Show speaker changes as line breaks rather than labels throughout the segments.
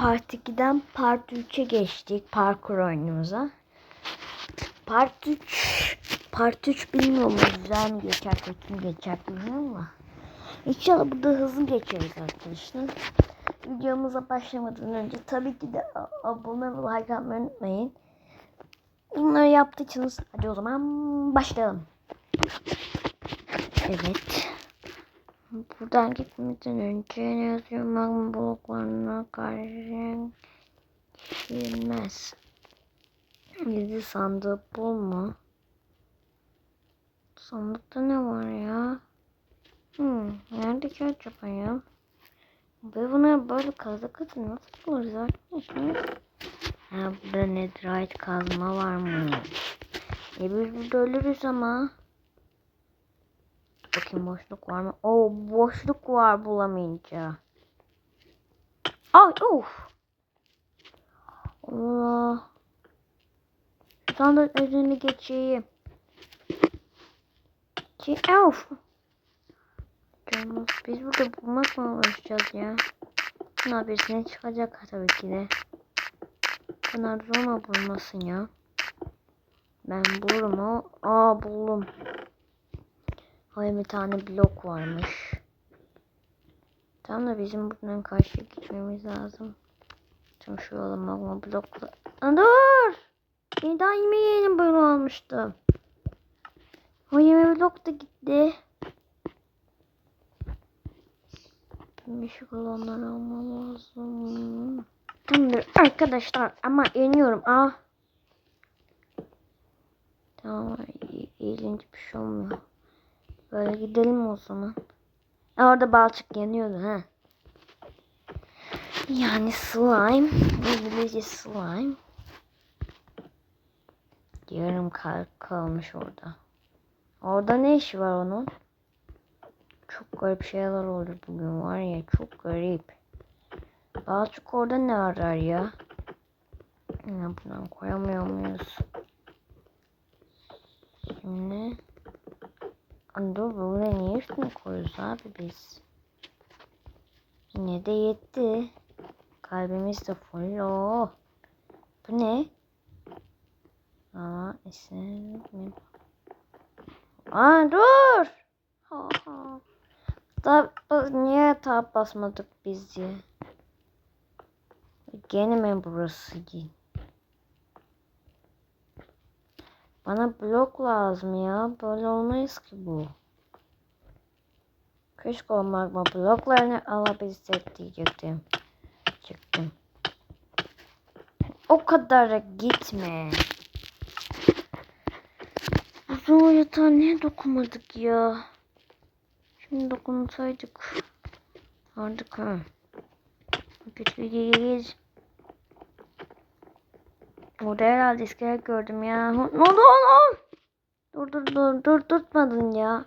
Part 2'den Part 3'e geçtik parkur oyunumuza. Part 3 Part 3 bilmiyorum güzel mi geçer kötü mü geçer bilmiyorum ama. İnşallah burada hızlı geçeriz arkadaşlar. Videomuza başlamadan önce tabii ki de abone ve like atmayı unutmayın. Bunları yaptıysanız hadi o zaman başlayalım. Evet. Buradan gitmeden önce ne yazıyor? Magma bloklarına karşı girmez. Gizli sandığı bulma. Sandıkta ne var ya? Hmm, nerede ki acaba ya? Ve bunları böyle kazı kazı nasıl buluruz arkadaşlar? Ha burada netherite kazma var mı? E biz burada ölürüz ama. Bakayım boşluk var mı? Oo boşluk var bulamayınca. Ay of. Allah. Standart özelini geçeyim. Ki of. Biz burada bulmak mı uğraşacağız ya? Bunlar birisine çıkacak tabii ki de. Bunlar zor mu bulmasın ya? Ben bulurum o. Aa buldum. Hayır bir tane blok varmış. Tam da bizim buradan karşıya gitmemiz lazım. Şimdi şu yola magma blokla. Dur! Bir daha yemeğim böyle olmuştu. O yeme blok da gitti. Bir şu kolonları almam lazım. Tamamdır arkadaşlar ama iniyorum. Ah. Tamam ilginç bir şey olmuyor. Böyle gidelim o zaman. Aa, Orada balçık yanıyordu ha. Yani slime. İngilizce slime. Yarım kalp kalmış orada. Orada ne işi var onun? Çok garip şeyler oldu bugün var ya çok garip. Balçık orada ne arar ya? Ya buradan koyamıyor muyuz? Şimdi Dur buraya niye üstüne koyuyoruz abi biz? Yine de yetti. Kalbimiz de full. Oo. Bu ne? Aa, esin mi? Aa dur. Ha, ha. Niye tab basmadık biz ya? Gene mi burası? Bana blok lazım ya. Böyle olmayız ki bu. Keşke o magma bloklarını alabilsek diyecektim. Çıktım. O kadar gitme. Uzun yatağa niye dokunmadık ya? Şimdi dokunsaydık. Artık ha. Kötüyüz. Orada herhalde iskelet gördüm ya. Ne oldu oğlum? Dur dur dur dur tutmadın ya.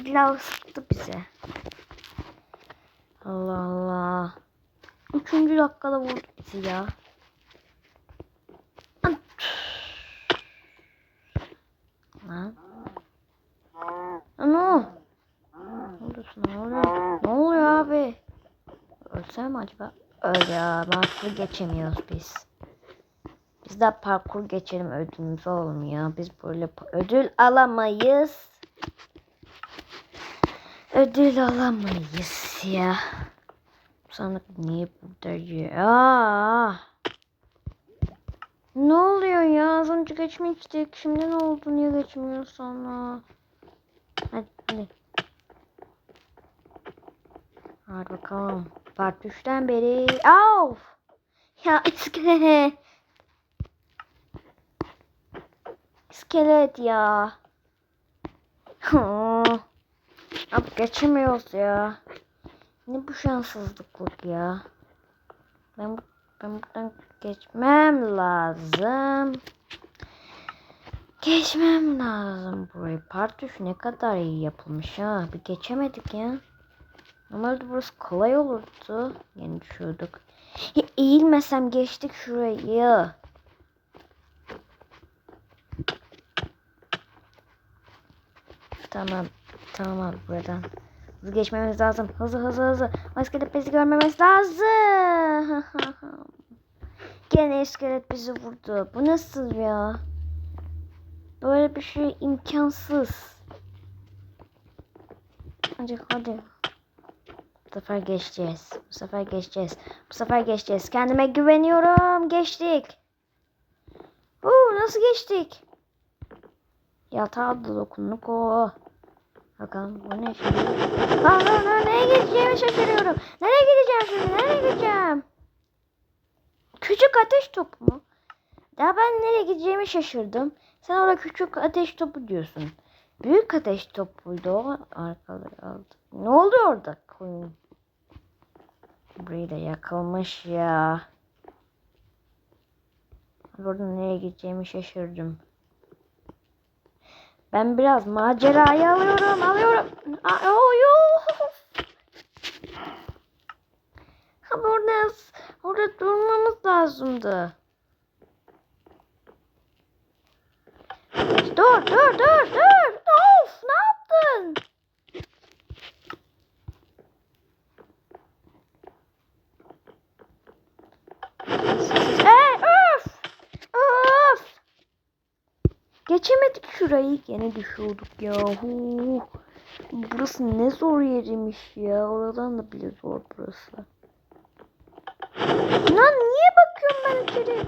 İlla sıktı bize. Allah Allah. Üçüncü dakikada vurdu bizi ya. An- Lan. Ano. Ne oluyorsun? Ne oluyor? Ne oluyor abi? Ölsem acaba? Öyle ya. Parkur geçemiyoruz biz. Biz de parkur geçelim ödülümüz olmuyor. Biz böyle ödül alamayız. Ödül alamayız ya. Sandık niye burada ya? Ne oluyor ya? Az önce geçmiştik. Şimdi ne oldu? Niye geçmiyor sonra? Hadi hadi. Hadi bakalım. Part 3'ten beri. Of! Ya iskelet. İskelet ya. Abi geçemiyoruz ya. Ne bu şanssızlıklık ya. Ben, ben buradan geçmem lazım. Geçmem lazım burayı. Part 3 ne kadar iyi yapılmış ha. Bir geçemedik ya. Normalde burası kolay olurdu. Yani düşüyorduk. Ya eğilmesem geçtik şurayı. Tamam. Tamam abi buradan. Hızlı geçmemiz lazım. Hızlı hızlı hızlı. Maskede bizi görmemesi lazım. Gene iskelet bizi vurdu. Bu nasıl ya? Böyle bir şey imkansız. Hadi hadi. Bu sefer geçeceğiz. Bu sefer geçeceğiz. Bu sefer geçeceğiz. Kendime güveniyorum. Geçtik. Uuu nasıl geçtik? Yatağa da dokunduk. Oo. Bakalım bu ne şimdi? Lan nereye gideceğimi şaşırıyorum. Nereye gideceğim şimdi? Nereye gideceğim? Küçük ateş topu mu? Ya ben nereye gideceğimi şaşırdım. Sen orada küçük ateş topu diyorsun. Büyük ateş topuydu o. Arkaları aldı. Ne oldu orada? Koyun. Burayı da yakılmış ya. Burada nereye gideceğimi şaşırdım. Ben biraz macerayı alıyorum, alıyorum. Yoo. Ha burada, orada durmamız lazımdı. Dur, dur, dur, dur. Geçemedik şurayı. Gene düşüyorduk yahu. Burası ne zor yeriymiş ya. Oradan da bile zor burası. Lan niye bakıyorum ben içeri?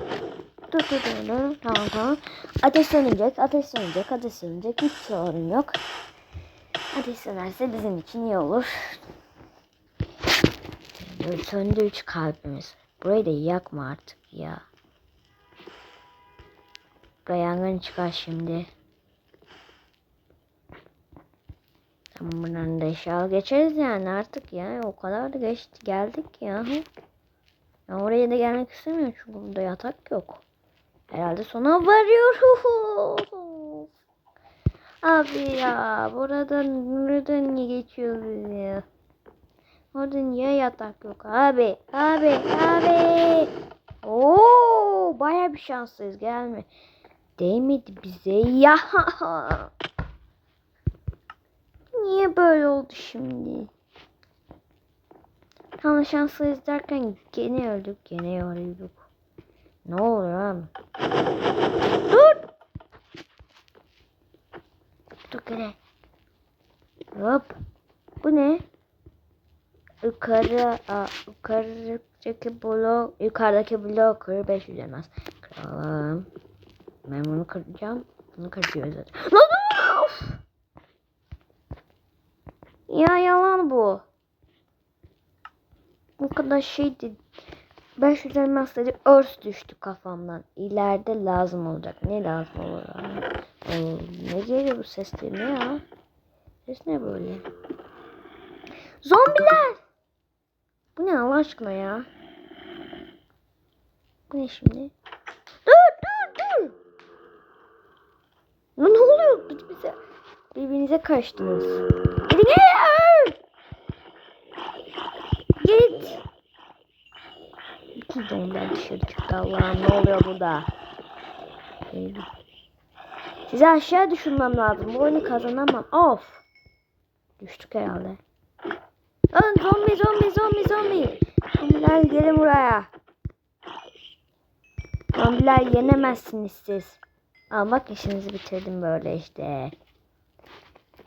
Dur dur dur dur. Tamam tamam. Ateş sönecek, ateş sönecek, ateş sönecek. Hiç sorun yok. Ateş sönerse bizim için iyi olur. Söndü üç kalbimiz. Burayı da yakma artık ya. Buraya yangın çıkar şimdi. Tamam buradan da eşya geçeriz yani artık ya. O kadar da geçti geldik ya. Ben oraya da gelmek istemiyorum çünkü burada yatak yok. Herhalde sona varıyoruz. Abi ya buradan buradan niye geçiyoruz ya? Orada niye yatak yok abi? Abi abi. Oo baya bir şanslıyız gelme. Değmedi bize ya. Niye böyle oldu şimdi? Tam şanslıyız derken gene öldük gene yorulduk. Ne oluyor abi? Dur! Dur gene. Hop. Bu ne? Yukarı, a, yukarıdaki blok, yukarıdaki blok kır 5 üzermez. Kıralım. Ben bunu kıracağım. Bunu kırıyoruz zaten. Lan of! Ya yalan bu. Bu kadar şeydi. 500 elmas dedi örs düştü kafamdan. İleride lazım olacak. Ne lazım olur ne geliyor bu sesler ne ya? Ses ne böyle? Zombiler! Bu ne Allah aşkına ya? Bu ne şimdi? Dur dur dur! Ya bize? Birbirinize kaçtınız. Gidin gidin! Git! İki zombiler dışarı çıktı Allah'ım ne oluyor burada? Sizi aşağı düşürmem lazım. Bu oyunu kazanamam. Of! Düştük herhalde. Lan zombi zombi zombi zombi. Zombiler gelin buraya. Zombiler yenemezsiniz siz. Al bak işinizi bitirdim böyle işte.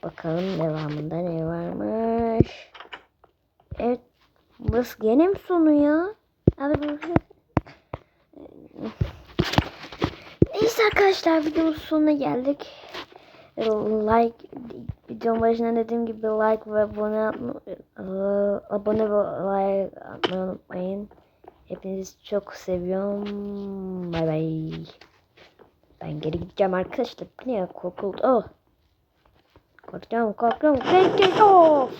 Bakalım devamında ne varmış. Evet. Burası gene mi sonu ya? Bakalım. Neyse arkadaşlar videonun sonuna geldik. Like videonun başında dediğim gibi like ve abone atma- abone ve like atmayı unutmayın. Hepinizi çok seviyorum. Bay bay. Ben geri gideceğim arkadaşlar. Ne ya korkuldu. Oh. Korkacağım korkacağım. Geç geç. Of.